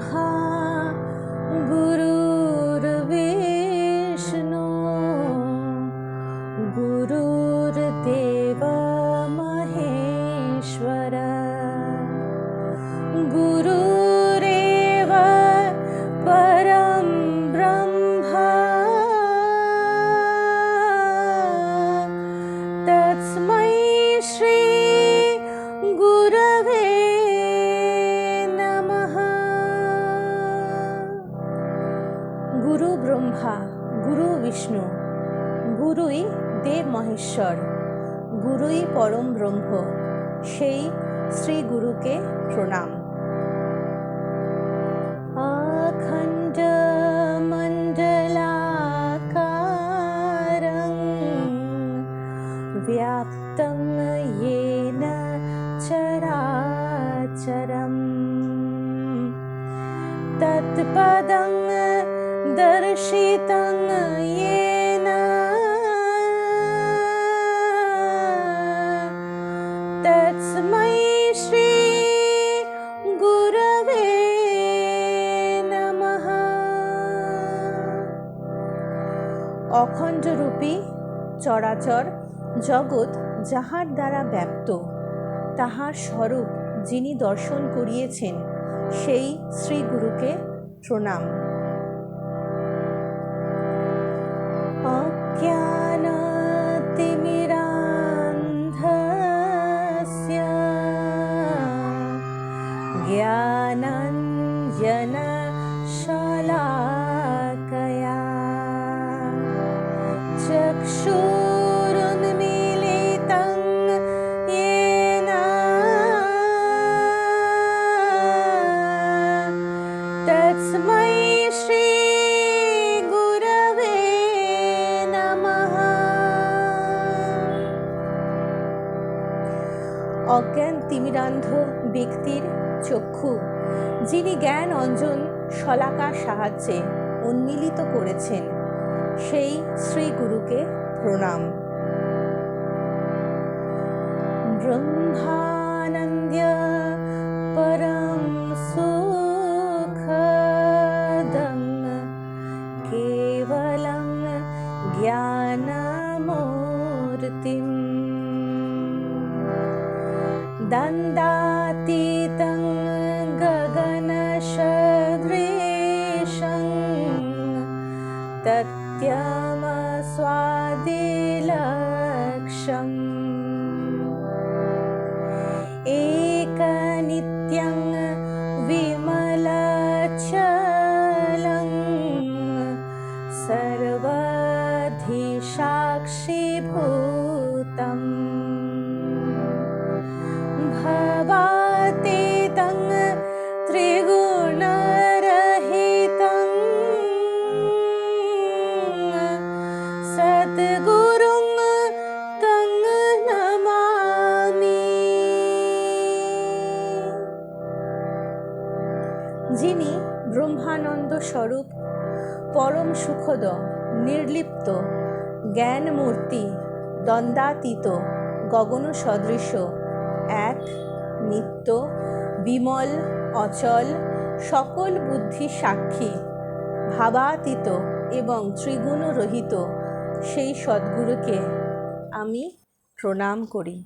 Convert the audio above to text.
somehow Brahma গুরু বিষ্ণু গুরুই দেব মহেশ্বর গুরুই পরম ব্রহ্ম সেই শ্রী গুরুকে প্রণাম অখণ্ড মণ্ডলাকারং व्याप्तं येन चराचरम् तत्पदं दर्शितं येन तस्मै श्री गुरवे नमः অখণ্ডরূপী চরাচর জগৎ যাহার দ্বারা ব্যক্ত তাহার স্বরূপ যিনি দর্শন করিয়েছেন সেই শ্রী গুরুকে প্রণাম জ্ঞানাঞ্জনশলাকয়া चक्षुरुन्मीलितं येन तस्मै श्री गुरवे नमः অজ্ঞান তিমিরান্ধ ব্যক্তির চক্ষু, যিনি জ্ঞান অঞ্জন শলাকার সাহায্যে উন্মিলিত করেছেন, সেই শ্রী গুরুকে প্রণাম। ব্রহ্মানন্দ্য পরম সুখদং কেবলং জ্ঞানমূর্তিম। दन्दातीतं गगनसदृशं तत्यमस्वादिलक्षम् एकनित्यं যিনি ব্রহ্মানন্দ স্বরূপ, পরম সুখদ, নির্লিপ্ত, জ্ঞানমূর্তি দ্বন্দ্বাতীত গগন সদৃশ, এক, নিত্য, বিমল, অচল, সকল বুদ্ধি সাক্ষী, ভাবাতীত এবং ত্রিগুণ রহিত সেই সদ্গুরুকে আমি প্রণাম করি।